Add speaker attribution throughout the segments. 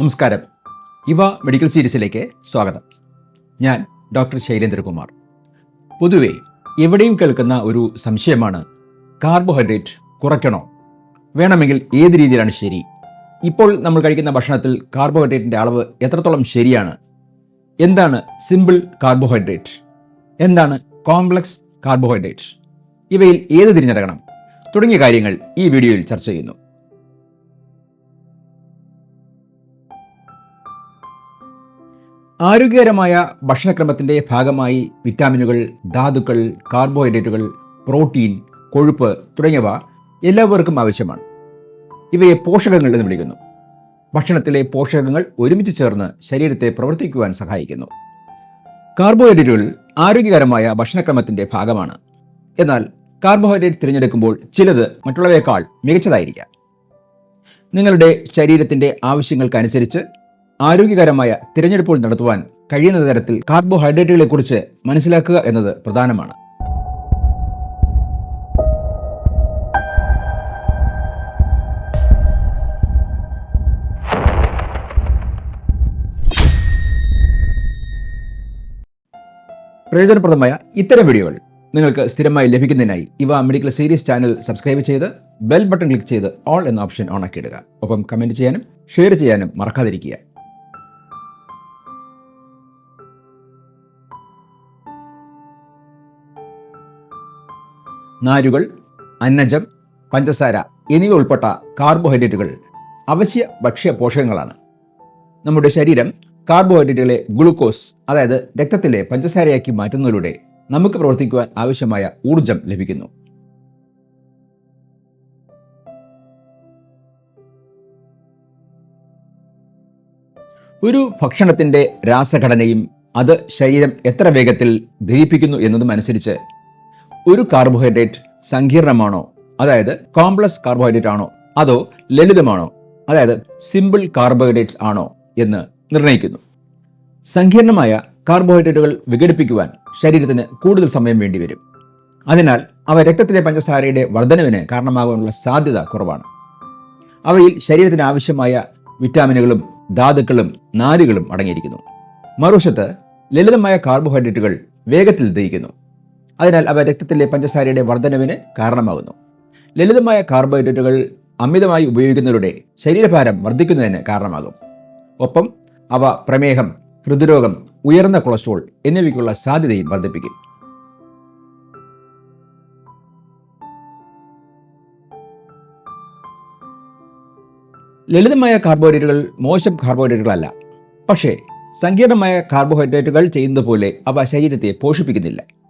Speaker 1: നമസ്കാരം. ഇവ മെഡിക്കൽ സീരീസിലേക്ക് സ്വാഗതം. ഞാൻ ഡോക്ടർ ശൈലേന്ദ്രകുമാർ. പൊതുവെ എവിടെയും കേൾക്കുന്ന ഒരു സംശയമാണ് കാർബോഹൈഡ്രേറ്റ് കുറയ്ക്കണോ? വേണമെങ്കിൽ ഏത് രീതിയിലാണ് ശരി? ഇപ്പോൾ നമ്മൾ കഴിക്കുന്ന ഭക്ഷണത്തിൽ കാർബോഹൈഡ്രേറ്റിന്റെ അളവ് എത്രത്തോളം ശരിയാണ്? എന്താണ് സിമ്പിൾ കാർബോഹൈഡ്രേറ്റ്? എന്താണ് കോംപ്ലക്സ് കാർബോഹൈഡ്രേറ്റ്? ഇവയിൽ ഏത് തിരഞ്ഞെടുക്കണം? തുടങ്ങിയ കാര്യങ്ങൾ ഈ വീഡിയോയിൽ ചർച്ച ചെയ്യുന്നു. ആരോഗ്യകരമായ ഭക്ഷണക്രമത്തിന്റെ ഭാഗമായി വിറ്റാമിനുകൾ ധാതുക്കൾ കാർബോഹൈഡ്രേറ്റുകൾ പ്രോട്ടീൻ കൊഴുപ്പ് തുടങ്ങിയവ എല്ലാവർക്കും ആവശ്യമാണ്. ഇവയെ പോഷകങ്ങൾ എന്ന് വിളിക്കുന്നു. ഭക്ഷണത്തിലെ പോഷകങ്ങൾ ഒരുമിച്ച് ചേർന്ന് ശരീരത്തെ പ്രവർത്തിക്കുവാൻ സഹായിക്കുന്നു. കാർബോഹൈഡ്രേറ്റുകൾ ആരോഗ്യകരമായ ഭക്ഷണക്രമത്തിന്റെ ഭാഗമാണ്. എന്നാൽ കാർബോഹൈഡ്രേറ്റ് തിരഞ്ഞെടുക്കുമ്പോൾ ചിലത് മറ്റുള്ളവയേക്കാൾ മികച്ചതായിരിക്കാം. നിങ്ങളുടെ ശരീരത്തിന്റെ ആവശ്യങ്ങൾക്കനുസരിച്ച് ആരോഗ്യകരമായ തിരഞ്ഞെടുപ്പുകൾ നടത്തുവാൻ കഴിയുന്ന തരത്തിൽ കാർബോഹൈഡ്രേറ്റുകളെക്കുറിച്ച് മനസ്സിലാക്കുക എന്നത് പ്രധാനമാണ് പ്രയോജനപ്രദമായ ഇത്തരം വീഡിയോകൾ നിങ്ങൾക്ക് സ്ഥിരമായി ലഭിക്കുന്നതിനായി ഇവ മെഡിക്കൽ സീരീസ് ചാനൽ സബ്സ്ക്രൈബ് ചെയ്ത് ബെൽ ബട്ടൺ ക്ലിക്ക് ചെയ്ത് ഓൾ എന്ന ഓപ്ഷൻ ഇടുക. ഒപ്പം കമന്റ് ചെയ്യാനും ഷെയർ ചെയ്യാനും മറക്കാതിരിക്കുക നാരുകൾ അന്നജം പഞ്ചസാര എന്നിവ ഉൾപ്പെട്ട കാർബോഹൈഡ്രേറ്റുകൾ അവശ്യ ഭക്ഷ്യ പോഷകങ്ങളാണ് നമ്മുടെ ശരീരം കാർബോഹൈഡ്രേറ്റുകളെ ഗ്ലൂക്കോസ് അതായത് രക്തത്തിലെ പഞ്ചസാരയാക്കി മാറ്റുന്നതിലൂടെ നമുക്ക് പ്രവർത്തിക്കുവാൻ ആവശ്യമായ ഊർജം ലഭിക്കുന്നു. ഒരു ഭക്ഷണത്തിന്റെ രാസഘടനയും അത് ശരീരം എത്ര വേഗത്തിൽ ദഹിപ്പിക്കുന്നു എന്നതും അനുസരിച്ച് ഒരു കാർബോഹൈഡ്രേറ്റ് സങ്കീർണമാണോ? അതായത് കോംപ്ലക്സ് കാർബോഹൈഡ്രേറ്റ് ആണോ? അതോ ലളിതമാണോ? അതായത് സിമ്പിൾ കാർബോഹൈഡ്രേറ്റ്സ് ആണോ? എന്ന് നിർണയിക്കുന്നു. സങ്കീർണമായ കാർബോഹൈഡ്രേറ്റുകൾ വിഘടിപ്പിക്കുവാൻ ശരീരത്തിന് കൂടുതൽ സമയം വേണ്ടിവരും. അതിനാൽ അവ രക്തത്തിലെ പഞ്ചസാരയുടെ വർധനവിന് കാരണമാകാനുള്ള സാധ്യത കുറവാണ്. അവയിൽ ശരീരത്തിന് ആവശ്യമായ വിറ്റാമിനുകളും ധാതുക്കളും നാരുകളും അടങ്ങിയിരിക്കുന്നു. മറുവശത്ത് ലളിതമായ കാർബോഹൈഡ്രേറ്റുകൾ വേഗത്തിൽ ദഹിക്കുന്നു. അതിനാൽ അവ രക്തത്തിലെ പഞ്ചസാരയുടെ വർധനവിന് കാരണമാകുന്നു. ലളിതമായ കാർബോഹൈഡ്രേറ്റുകൾ അമിതമായി ഉപയോഗിക്കുന്നവരുടെ ശരീരഭാരം വർദ്ധിക്കുന്നതിന് കാരണമാകും. ഒപ്പം അവ പ്രമേഹം ഹൃദ്രോഗം ഉയർന്ന കൊളസ്ട്രോൾ എന്നിവയ്ക്കുള്ള സാധ്യതയും വർദ്ധിപ്പിക്കും. ലളിതമായ കാർബോഹൈഡ്രേറ്റുകൾ മോശം കാർബോഹൈഡ്രേറ്റുകളല്ല. പക്ഷേ സങ്കീർണമായ കാർബോഹൈഡ്രേറ്റുകൾ ചെയ്യുന്നതുപോലെ അവ ശരീരത്തെ പോഷിപ്പിക്കുന്നില്ല.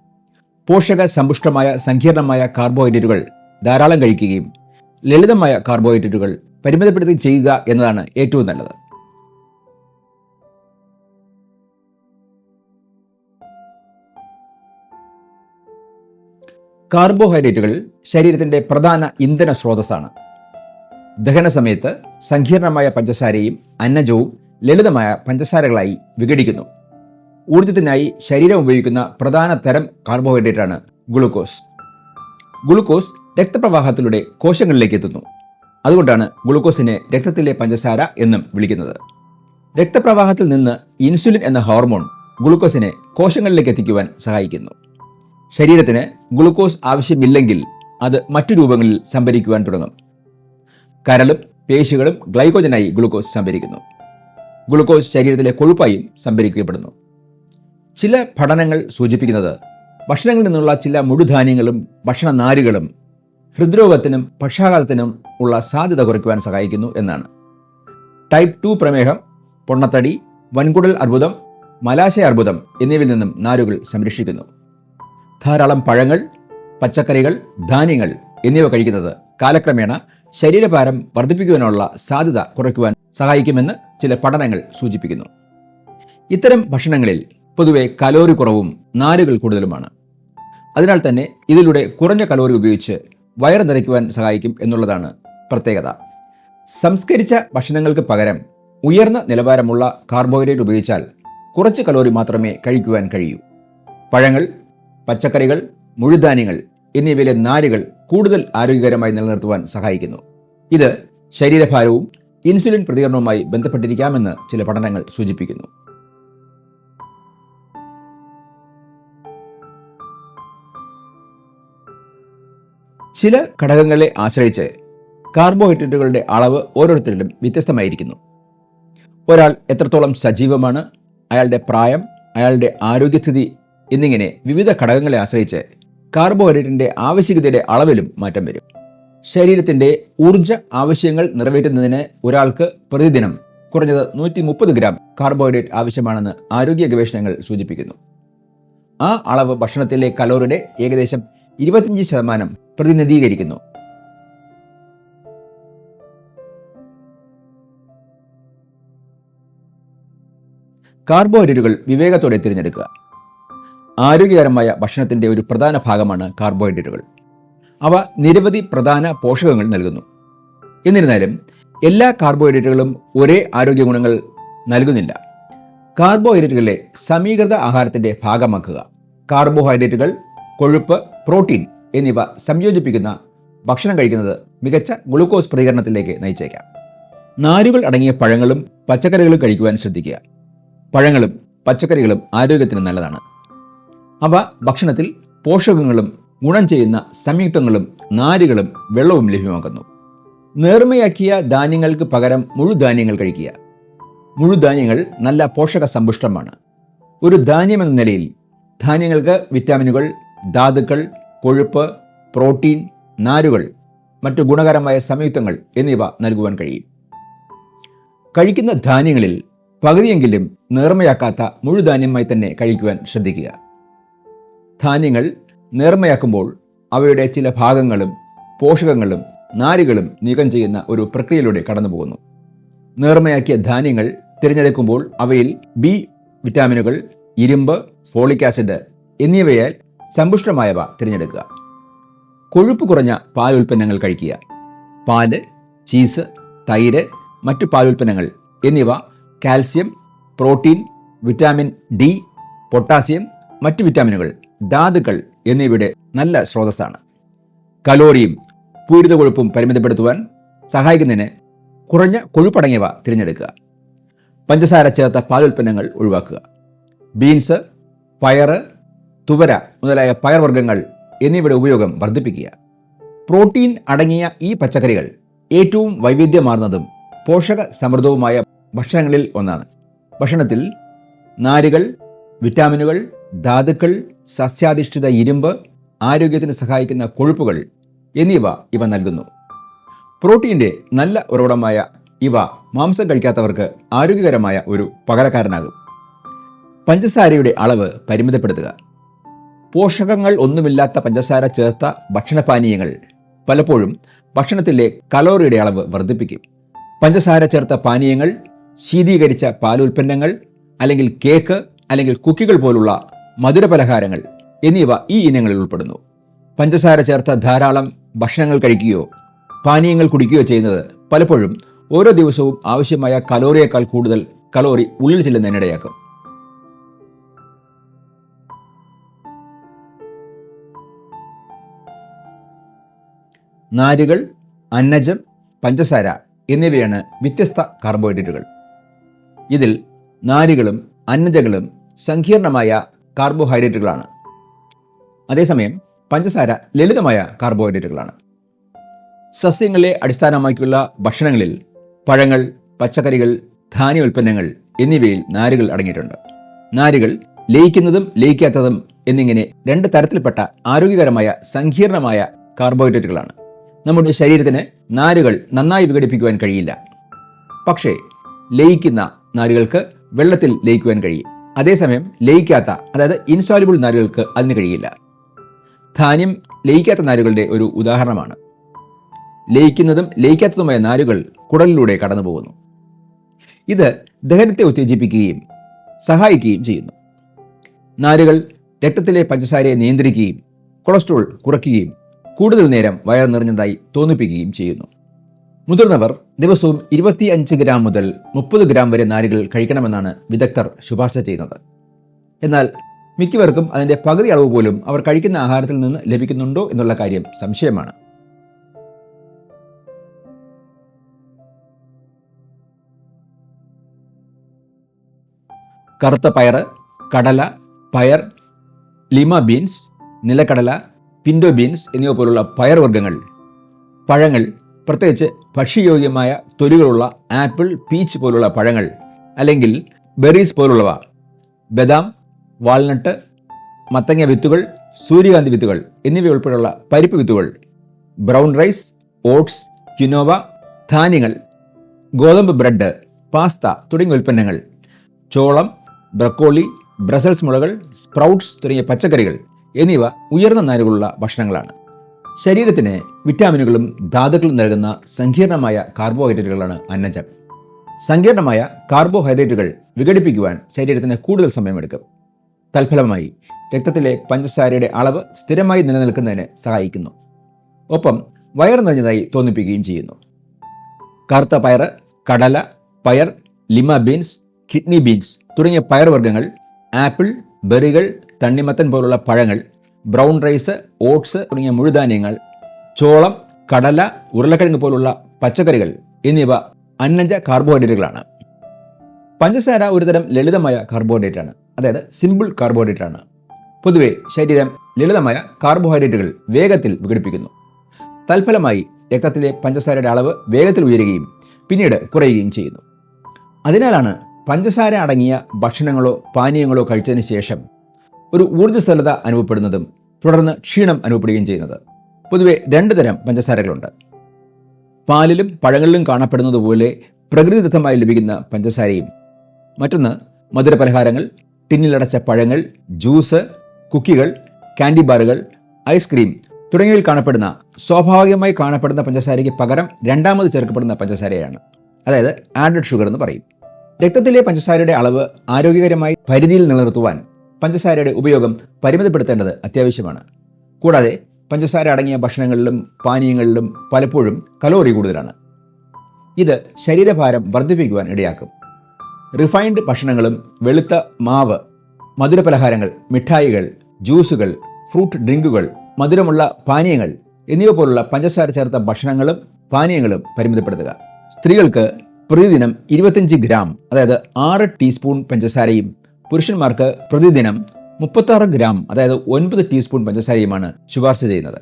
Speaker 1: പോഷക സമ്പുഷ്ടമായ സങ്കീർണമായ കാർബോഹൈഡ്രേറ്റുകൾ ധാരാളം കഴിക്കുകയും ലളിതമായ കാർബോഹൈഡ്രേറ്റുകൾ പരിമിതപ്പെടുത്തി ചെയ്യുക എന്നതാണ് ഏറ്റവും നല്ലത്. കാർബോഹൈഡ്രേറ്റുകൾ ശരീരത്തിന്റെ പ്രധാന ഇന്ധന സ്രോതസ്സാണ്. ദഹന സമയത്ത് സങ്കീർണമായ പഞ്ചസാരയും അന്നജവും ലളിതമായ പഞ്ചസാരകളായി വിഘടിക്കുന്നു. ഊർജത്തിനായി ശരീരം ഉപയോഗിക്കുന്ന പ്രധാന തരം കാർബോഹൈഡ്രേറ്റാണ് ഗ്ലൂക്കോസ് ഗ്ലൂക്കോസ് രക്തപ്രവാഹത്തിലൂടെ കോശങ്ങളിലേക്ക് എത്തുന്നു. അതുകൊണ്ടാണ് ഗ്ലൂക്കോസിനെ രക്തത്തിലെ പഞ്ചസാര എന്നും വിളിക്കുന്നത്. രക്തപ്രവാഹത്തിൽ നിന്ന് ഇൻസുലിൻ എന്ന ഹോർമോൺ ഗ്ലൂക്കോസിനെ കോശങ്ങളിലേക്ക് എത്തിക്കുവാൻ സഹായിക്കുന്നു. ശരീരത്തിന് ഗ്ലൂക്കോസ് ആവശ്യമില്ലെങ്കിൽ അത് മറ്റു രൂപങ്ങളിൽ സംഭരിക്കുവാൻ തുടങ്ങും. കരളും പേശികളും ഗ്ലൈക്കോജനായി ഗ്ലൂക്കോസ് സംഭരിക്കുന്നു. ഗ്ലൂക്കോസ് ശരീരത്തിലെ കൊഴുപ്പായും സംഭരിക്കപ്പെടുന്നു. ചില പഠനങ്ങൾ സൂചിപ്പിക്കുന്നത് ഭക്ഷണങ്ങളിൽ നിന്നുള്ള ചില മുഴുധാന്യങ്ങളും ഭക്ഷണ നാരുകളും ഹൃദ്രോഗത്തിനും പക്ഷാഘാതത്തിനും ഉള്ള സാധ്യത കുറയ്ക്കുവാൻ സഹായിക്കുന്നു എന്നാണ്. ടൈപ്പ് ടു പ്രമേഹം പൊണ്ണത്തടി വൻകുടൽ അർബുദം മലാശയ അർബുദം എന്നിവയിൽ നിന്നും നാരുകൾ സംരക്ഷിക്കുന്നു. ധാരാളം പഴങ്ങൾ പച്ചക്കറികൾ ധാന്യങ്ങൾ എന്നിവ കഴിക്കുന്നത് കാലക്രമേണ ശരീരഭാരം വർദ്ധിപ്പിക്കുവാനുള്ള സാധ്യത കുറയ്ക്കുവാൻ സഹായിക്കുമെന്ന് ചില പഠനങ്ങൾ സൂചിപ്പിക്കുന്നു. ഇത്തരം ഭക്ഷണങ്ങളിൽ പൊതുവെ കലോറി കുറവും നാരുകൾ കൂടുതലുമാണ്. അതിനാൽ തന്നെ ഇതിലൂടെ കുറഞ്ഞ കലോറി ഉപയോഗിച്ച് വയറ് നിറയ്ക്കുവാൻ സഹായിക്കും എന്നുള്ളതാണ് പ്രത്യേകത. സംസ്കരിച്ച ഭക്ഷണങ്ങൾക്ക് പകരം ഉയർന്ന നിലവാരമുള്ള കാർബോഹൈഡ്രേറ്റ് ഉപയോഗിച്ചാൽ കുറച്ച് കലോറി മാത്രമേ കഴിക്കുവാൻ കഴിയൂ. പഴങ്ങൾ പച്ചക്കറികൾ മുഴുധാന്യങ്ങൾ എന്നിവയിലെ നാരുകൾ കൂടുതൽ ആരോഗ്യകരമായി നിലനിർത്തുവാൻ സഹായിക്കുന്നു. ഇത് ശരീരഭാരവും ഇൻസുലിൻ പ്രതികരണവുമായി ബന്ധപ്പെട്ടിരിക്കാമെന്ന് ചില പഠനങ്ങൾ സൂചിപ്പിക്കുന്നു. ചില ഘടകങ്ങളെ ആശ്രയിച്ച് കാർബോഹൈഡ്രേറ്റുകളുടെ അളവ് ഓരോരുത്തരിലും വ്യത്യസ്തമായിരിക്കുന്നു. ഒരാൾ എത്രത്തോളം സജീവമാണ് അയാളുടെ പ്രായം അയാളുടെ ആരോഗ്യസ്ഥിതി എന്നിങ്ങനെ വിവിധ ഘടകങ്ങളെ ആശ്രയിച്ച് കാർബോഹൈഡ്രേറ്റിന്റെ ആവശ്യകതയുടെ അളവിലും മാറ്റം വരും. ശരീരത്തിന്റെ ഊർജ ആവശ്യങ്ങൾ നിറവേറ്റുന്നതിന് ഒരാൾക്ക് പ്രതിദിനം കുറഞ്ഞത് നൂറ്റി മുപ്പത് ഗ്രാം കാർബോഹൈഡ്രേറ്റ് ആവശ്യമാണെന്ന് ആരോഗ്യ ഗവേഷണങ്ങൾ സൂചിപ്പിക്കുന്നു. ആ അളവ് ഭക്ഷണത്തിലെ കലോറിയുടെ ഏകദേശം ഇരുപത്തിയഞ്ച് ശതമാനം പ്രതിനിധീകരിക്കുന്നു. കാർബോഹൈഡ്രേറ്റുകൾ വിവേകത്തോടെ തിരഞ്ഞെടുക്കുക. ആരോഗ്യകരമായ ഭക്ഷണത്തിന്റെ ഒരു പ്രധാന ഭാഗമാണ് കാർബോഹൈഡ്രേറ്റുകൾ. അവ നിരവധി പ്രധാന പോഷകങ്ങൾ നൽകുന്നു. എന്നിരുന്നാലും എല്ലാ കാർബോഹൈഡ്രേറ്റുകളും ഒരേ ആരോഗ്യ ഗുണങ്ങൾ നൽകുന്നില്ല. കാർബോഹൈഡ്രേറ്റുകളെ സമീകൃത ആഹാരത്തിന്റെ ഭാഗമാക്കുക. കാർബോഹൈഡ്രേറ്റുകൾ കൊഴുപ്പ് പ്രോട്ടീൻ എന്നിവ സംയോജിപ്പിക്കുന്ന ഭക്ഷണം കഴിക്കുന്നത് മികച്ച ഗ്ലൂക്കോസ് പ്രതികരണത്തിലേക്ക് നയിച്ചേക്കാം. നാരുകൾ അടങ്ങിയ പഴങ്ങളും പച്ചക്കറികളും കഴിക്കുവാൻ ശ്രദ്ധിക്കുക. പഴങ്ങളും പച്ചക്കറികളും ആരോഗ്യത്തിന് നല്ലതാണ്. അവ ഭക്ഷണത്തിൽ പോഷകങ്ങളും ഗുണം ചെയ്യുന്ന സംയുക്തങ്ങളും നാരുകളും വെള്ളവും ലഭ്യമാക്കുന്നു. നേർമയാക്കിയ ധാന്യങ്ങൾക്ക് പകരം മുഴുധാന്യങ്ങൾ കഴിക്കുക. മുഴുധാന്യങ്ങൾ നല്ല പോഷക സമ്പുഷ്ടമാണ്. ഒരു ധാന്യമെന്ന നിലയിൽ ധാന്യങ്ങൾക്ക് വിറ്റാമിനുകൾ ധാതുക്കൾ കൊഴുപ്പ് പ്രോട്ടീൻ നാരുകൾ മറ്റു ഗുണകരമായ സംയുക്തങ്ങൾ എന്നിവ നൽകുവാൻ കഴിയും. കഴിക്കുന്ന ധാന്യങ്ങളിൽ പകുതിയെങ്കിലും നേർമയാക്കാത്ത മുഴുധാന്യമായി തന്നെ കഴിക്കുവാൻ ശ്രദ്ധിക്കുക. ധാന്യങ്ങൾ നേർമയാക്കുമ്പോൾ അവയുടെ ചില ഭാഗങ്ങളും പോഷകങ്ങളും നാരുകളും നീക്കം ചെയ്യുന്ന ഒരു പ്രക്രിയയിലൂടെ കടന്നുപോകുന്നു. നേർമയാക്കിയ ധാന്യങ്ങൾ തിരഞ്ഞെടുക്കുമ്പോൾ അവയിൽ ബി വിറ്റാമിനുകൾ ഇരുമ്പ് ഫോളിക് ആസിഡ് എന്നിവയാൽ സമ്പുഷ്ടമായവ തിരഞ്ഞെടുക്കുക. കൊഴുപ്പ് കുറഞ്ഞ പാൽ ഉൽപ്പന്നങ്ങൾ കഴിക്കുക. പാൽ ചീസ് തൈര് മറ്റു പാലുൽപ്പന്നങ്ങൾ എന്നിവ calcium protein vitamin D potassium മറ്റു വിറ്റാമിനുകൾ ധാതുക്കൾ എന്നിവയുടെ നല്ല സ്രോതസ്സാണ്. കലോറിയും പൂരിത കൊഴുപ്പും പരിമിതപ്പെടുത്തുവാൻ സഹായിക്കുന്നതിന് കുറഞ്ഞ കൊഴുപ്പടങ്ങിയവ തിരഞ്ഞെടുക്കുക. പഞ്ചസാര ചേർത്ത പാലുൽപ്പന്നങ്ങൾ ഒഴിവാക്കുക. ബീൻസ് പയറ് തുവര മുതലായ പയർവർഗങ്ങൾ എന്നിവയുടെ ഉപയോഗം വർദ്ധിപ്പിക്കുക. പ്രോട്ടീൻ അടങ്ങിയ ഈ പച്ചക്കറികൾ ഏറ്റവും വൈവിധ്യമാർന്നതും പോഷക സമൃദ്ധവുമായ ഭക്ഷണങ്ങളിൽ ഒന്നാണ്. ഭക്ഷണത്തിൽ നാരുകൾ വിറ്റാമിനുകൾ ധാതുക്കൾ സസ്യാധിഷ്ഠിത ഇരുമ്പ് ആരോഗ്യത്തിന് സഹായിക്കുന്ന കൊഴുപ്പുകൾ എന്നിവ ഇവ നൽകുന്നു. പ്രോട്ടീന്റെ നല്ല ഉറവിടമായ ഇവ മാംസം കഴിക്കാത്തവർക്ക് ആരോഗ്യകരമായ ഒരു പകരക്കാരനാകും. പഞ്ചസാരയുടെ അളവ് പരിമിതപ്പെടുത്തുക. പോഷകങ്ങൾ ഒന്നുമില്ലാത്ത പഞ്ചസാര ചേർത്ത ഭക്ഷണപാനീയങ്ങൾ പലപ്പോഴും ഭക്ഷണത്തിലെ കലോറിയുടെ അളവ് വർദ്ധിപ്പിക്കും. പഞ്ചസാര ചേർത്ത പാനീയങ്ങൾ ശീതീകരിച്ച പാലുൽപ്പന്നങ്ങൾ അല്ലെങ്കിൽ കേക്ക് അല്ലെങ്കിൽ കുക്കികൾ പോലുള്ള മധുരപലഹാരങ്ങൾ എന്നിവ ഈ ഇനങ്ങളിൽ ഉൾപ്പെടുന്നു. പഞ്ചസാര ചേർത്ത ധാരാളം ഭക്ഷണങ്ങൾ കഴിക്കുകയോ പാനീയങ്ങൾ കുടിക്കുകയോ ചെയ്യുന്നത് പലപ്പോഴും ഓരോ ദിവസവും ആവശ്യമായ കലോറിയേക്കാൾ കൂടുതൽ കലോറി ഉള്ളിൽ ചെല്ലുന്നതിനിടയാക്കും. നാരുകൾ അന്നജം പഞ്ചസാര എന്നിവയാണ് വ്യത്യസ്ത കാർബോഹൈഡ്രേറ്റുകൾ. ഇതിൽ നാരുകളും അന്നജകളും സങ്കീർണമായ കാർബോഹൈഡ്രേറ്റുകളാണ്. അതേസമയം പഞ്ചസാര ലളിതമായ കാർബോഹൈഡ്രേറ്റുകളാണ്. സസ്യങ്ങളെ അടിസ്ഥാനമാക്കിയുള്ള ഭക്ഷണങ്ങളിൽ പഴങ്ങൾ പച്ചക്കറികൾ ധാന്യ ഉൽപ്പന്നങ്ങൾ എന്നിവയിൽ നാരുകൾ അടങ്ങിയിട്ടുണ്ട്. നാരുകൾ ലയിക്കുന്നതും ലയിക്കാത്തതും എന്നിങ്ങനെ രണ്ട് തരത്തിൽപ്പെട്ട ആരോഗ്യകരമായ സങ്കീർണമായ കാർബോഹൈഡ്രേറ്റുകളാണ്. നമ്മുടെ ശരീരത്തിന് നാരുകൾ നന്നായി വിഘടിപ്പിക്കുവാൻ കഴിയില്ല. പക്ഷേ ലയിക്കുന്ന നാരുകൾക്ക് വെള്ളത്തിൽ ലയിക്കുവാൻ കഴിയും. അതേസമയം ലയിക്കാത്ത അതായത് ഇൻസോലിബിൾ നാരുകൾക്ക് അതിന് കഴിയില്ല. ധാന്യം ലയിക്കാത്ത നാരുകളുടെ ഒരു ഉദാഹരണമാണ്. ലയിക്കുന്നതും ലയിക്കാത്തതുമായ നാരുകൾ കുടലിലൂടെ കടന്നു പോകുന്നു ഇത് ദഹനത്തെ ഉത്തേജിപ്പിക്കുകയും സഹായിക്കുകയും ചെയ്യുന്നു. നാരുകൾ രക്തത്തിലെ പഞ്ചസാരയെ നിയന്ത്രിക്കുകയും കൊളസ്ട്രോൾ കുറയ്ക്കുകയും കൂടുതൽ നേരം വയർ നിറഞ്ഞതായി തോന്നിപ്പിക്കുകയും ചെയ്യുന്നു. മുതിർന്നവർ ദിവസവും ഇരുപത്തി അഞ്ച് ഗ്രാം മുതൽ മുപ്പത് ഗ്രാം വരെ നാരുകൾ കഴിക്കണമെന്നാണ് വിദഗ്ധർ ശുപാർശ ചെയ്യുന്നത്. എന്നാൽ മിക്കവർക്കും അതിന്റെ പകുതി അളവ് പോലും അവർ കഴിക്കുന്ന ആഹാരത്തിൽ നിന്ന് ലഭിക്കുന്നുണ്ടോ എന്നുള്ള കാര്യം സംശയമാണ്. കറുത്ത പയർ കടല പയർ ലിമ ബീൻസ് നിലക്കടല പിൻഡോ ബീൻസ് എന്നിവ പോലുള്ള പയർവർഗങ്ങൾ. പഴങ്ങൾ പ്രത്യേകിച്ച് ഭക്ഷ്യയോഗ്യമായ തൊലികളുള്ള ആപ്പിൾ പീച്ച് പോലുള്ള പഴങ്ങൾ അല്ലെങ്കിൽ ബെറീസ് പോലുള്ളവ. ബദാം വാൾനട്ട് മത്തങ്ങ വിത്തുകൾ സൂര്യകാന്തി വിത്തുകൾ എന്നിവയുൾപ്പെടെയുള്ള പരിപ്പ് വിത്തുകൾ. ബ്രൗൺ റൈസ് ഓട്സ് ക്യുനോവ ധാന്യങ്ങൾ ഗോതമ്പ് ബ്രെഡ് പാസ്ത തുടങ്ങിയ ഉൽപ്പന്നങ്ങൾ. ചോളം ബ്രക്കോളി ബ്രസൽസ് മുളകൾ സ്പ്രൗട്ട്സ് തുടങ്ങിയ പച്ചക്കറികൾ. എന്നിവ ഉയർന്ന നാരുകളുള്ള ഭക്ഷണങ്ങളാണ്. ശരീരത്തിന് വിറ്റാമിനുകളും ധാതുക്കളും നൽകുന്ന സങ്കീർണമായ കാർബോഹൈഡ്രേറ്റുകളാണ് അന്നജം. സങ്കീർണമായ കാർബോഹൈഡ്രേറ്റുകൾ വിഘടിപ്പിക്കുവാൻ ശരീരത്തിന് കൂടുതൽ സമയമെടുക്കും. തൽഫലമായി രക്തത്തിലെ പഞ്ചസാരയുടെ അളവ് സ്ഥിരമായി നിലനിൽക്കുന്നതിന് സഹായിക്കുന്നു. ഒപ്പം വയർ നിറഞ്ഞതായി തോന്നിപ്പിക്കുകയും ചെയ്യുന്നു. കറുത്ത പയർ കടല പയർ ലിമ ബീൻസ് കിഡ്നി ബീൻസ് തുടങ്ങിയ പയർവർഗങ്ങൾ ആപ്പിൾ ബെറികൾ തണ്ണിമത്തൻ പോലുള്ള പഴങ്ങൾ ബ്രൗൺ റൈസ് ഓട്സ് തുടങ്ങിയ മുഴുധാന്യങ്ങൾ ചോളം കടല ഉരുളക്കിഴങ്ങ് പോലുള്ള പച്ചക്കറികൾ എന്നിവ അന്നജ കാർബോഹൈഡ്രേറ്റുകളാണ്. പഞ്ചസാര ഒരുതരം ലളിതമായ കാർബോഹൈഡ്രേറ്റ് ആണ് അതായത് സിമ്പിൾ കാർബോഹൈഡ്രേറ്റ് ആണ് പൊതുവെ ശരീരം ലളിതമായ കാർബോഹൈഡ്രേറ്റുകൾ വേഗത്തിൽ വിഘടിപ്പിക്കുന്നു. തൽഫലമായി രക്തത്തിലെ പഞ്ചസാരയുടെ അളവ് വേഗത്തിൽ ഉയരുകയും പിന്നീട് കുറയുകയും ചെയ്യുന്നു. അതിനാലാണ് പഞ്ചസാര അടങ്ങിയ ഭക്ഷണങ്ങളോ പാനീയങ്ങളോ കഴിച്ചതിന് ശേഷം ഒരു ഊർജസ്വലത അനുഭവപ്പെടുന്നതും തുടർന്ന് ക്ഷീണം അനുഭവപ്പെടുകയും ചെയ്യുന്നത്. പൊതുവെ രണ്ട് തരം പഞ്ചസാരകളുണ്ട്. പാലിലും പഴങ്ങളിലും കാണപ്പെടുന്നത് പോലെ പ്രകൃതിദത്തമായി ലഭിക്കുന്ന പഞ്ചസാരയും. മറ്റൊന്ന് മധുരപലഹാരങ്ങൾ ടിന്നിലടച്ച പഴങ്ങൾ ജ്യൂസ് കുക്കികൾ കാൻഡി ബാറുകൾ ഐസ്ക്രീം തുടങ്ങിയവയിൽ കാണപ്പെടുന്ന സ്വാഭാവികമായി കാണപ്പെടുന്ന പഞ്ചസാരയ്ക്ക് പകരം രണ്ടാമത് ചേർക്കപ്പെടുന്ന പഞ്ചസാരയാണ്. അതായത് ആഡഡ് ഷുഗർ എന്ന് പറയും. രക്തത്തിലെ പഞ്ചസാരയുടെ അളവ് ആരോഗ്യകരമായി പരിധിയിൽ നിലനിർത്തുവാൻ പഞ്ചസാരയുടെ ഉപയോഗം പരിമിതപ്പെടുത്തേണ്ടത് അത്യാവശ്യമാണ്. കൂടാതെ പഞ്ചസാര അടങ്ങിയ ഭക്ഷണങ്ങളിലും പാനീയങ്ങളിലും പലപ്പോഴും കലോറി കൂടുതലാണ്. ഇത് ശരീരഭാരം വർദ്ധിപ്പിക്കുവാൻ ഇടയാക്കും. റിഫൈൻഡ് ഭക്ഷണങ്ങളും വെളുത്ത മാവ് മധുരപലഹാരങ്ങൾ മിഠായികൾ ജ്യൂസുകൾ ഫ്രൂട്ട് ഡ്രിങ്കുകൾ മധുരമുള്ള പാനീയങ്ങൾ എന്നിവ പോലുള്ള പഞ്ചസാര ചേർത്ത ഭക്ഷണങ്ങളും പാനീയങ്ങളും പരിമിതപ്പെടുത്തുക. സ്ത്രീകൾക്ക് പ്രതിദിനം ഇരുപത്തഞ്ച് ഗ്രാം അതായത് ആറ് ടീസ്പൂൺ പഞ്ചസാരയും പുരുഷന്മാർക്ക് പ്രതിദിനം മുപ്പത്താറ് ഗ്രാം അതായത് ഒൻപത് ടീസ്പൂൺ പഞ്ചസാരയുമാണ് ശുപാർശ ചെയ്യുന്നത്.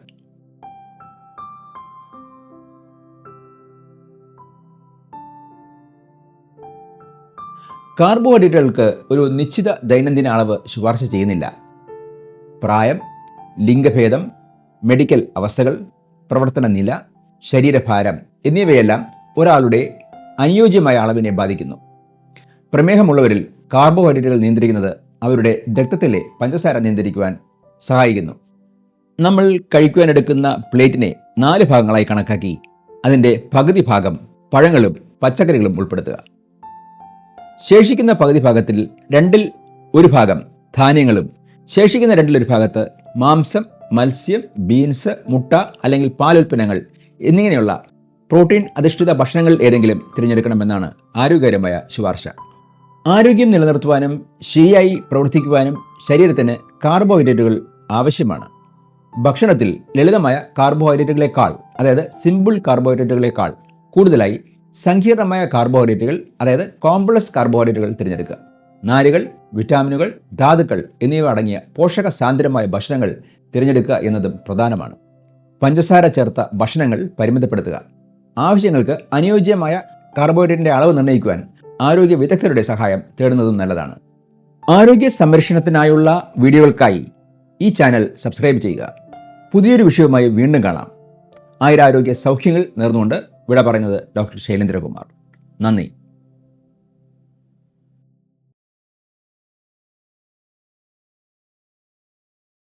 Speaker 1: കാർബോഹൈഡ്രേറ്റുകൾക്ക് ഒരു നിശ്ചിത ദൈനംദിന അളവ് ശുപാർശ ചെയ്യുന്നില്ല. പ്രായം ലിംഗഭേദം മെഡിക്കൽ അവസ്ഥകൾ പ്രവർത്തന നില ശരീരഭാരം എന്നിവയെല്ലാം ഒരാളുടെ അനുയോജ്യമായ അളവിനെ ബാധിക്കുന്നു. പ്രമേഹമുള്ളവരിൽ കാർബോഹൈഡ്രേറ്റുകൾ നിയന്ത്രിക്കുന്നത് അവരുടെ രക്തത്തിലെ പഞ്ചസാര നിയന്ത്രിക്കുവാൻ സഹായിക്കുന്നു. നമ്മൾ കഴിക്കുവാനെടുക്കുന്ന പ്ലേറ്റിനെ നാല് ഭാഗങ്ങളായി കണക്കാക്കി അതിന്റെ പകുതി ഭാഗം പഴങ്ങളും പച്ചക്കറികളും ഉൾപ്പെടുത്തുക. ശേഷിക്കുന്ന പകുതി ഭാഗത്തിൽ രണ്ടിൽ ഒരു ഭാഗം ധാന്യങ്ങളും ശേഷിക്കുന്ന രണ്ടിലൊരു ഭാഗത്ത് മാംസം മത്സ്യം ബീൻസ് മുട്ട അല്ലെങ്കിൽ പാലുൽപ്പന്നങ്ങൾ എന്നിങ്ങനെയുള്ള പ്രോട്ടീൻ അധിഷ്ഠിത ഭക്ഷണങ്ങൾ ഏതെങ്കിലും തിരഞ്ഞെടുക്കണമെന്നാണ് ആരോഗ്യകരമായ ശുപാർശ. ആരോഗ്യം നിലനിർത്തുവാനും ശരിയായി പ്രവർത്തിക്കുവാനും ശരീരത്തിന് കാർബോഹൈഡ്രേറ്റുകൾ ആവശ്യമാണ്. ഭക്ഷണത്തിൽ ലളിതമായ കാർബോഹൈഡ്രേറ്റുകളെക്കാൾ അതായത് സിമ്പിൾ കാർബോഹൈഡ്രേറ്റുകളെക്കാൾ കൂടുതലായി സങ്കീർണമായ കാർബോഹൈഡ്രേറ്റുകൾ അതായത് കോംപ്ലക്സ് കാർബോഹൈഡ്രേറ്റുകൾ തിരഞ്ഞെടുക്കുക. നാരുകൾ വിറ്റാമിനുകൾ ധാതുക്കൾ എന്നിവ അടങ്ങിയ പോഷക സാന്ദ്രമായ ഭക്ഷണങ്ങൾ തിരഞ്ഞെടുക്കുക എന്നതും പ്രധാനമാണ്. പഞ്ചസാര ചേർത്ത ഭക്ഷണങ്ങൾ പരിമിതപ്പെടുത്തുക. ആവശ്യങ്ങൾക്ക് അനുയോജ്യമായ കാർബോഹൈഡ്രേറ്റിന്റെ അളവ് നിർണയിക്കുവാൻ ആരോഗ്യ വിദഗ്ധരുടെ സഹായം തേടുന്നതും നല്ലതാണ്. ആരോഗ്യ സംരക്ഷണത്തിനായുള്ള വീഡിയോകൾക്കായി ഈ ചാനൽ സബ്സ്ക്രൈബ് ചെയ്യുക. പുതിയൊരു വിഷയവുമായി വീണ്ടും കാണാം. ആയുരാരോഗ്യ സൗഖ്യങ്ങൾ നേർന്നുകൊണ്ട് വിട പറയുന്നത് ഡോക്ടർ ശൈലേന്ദ്രകുമാർ. നന്ദി.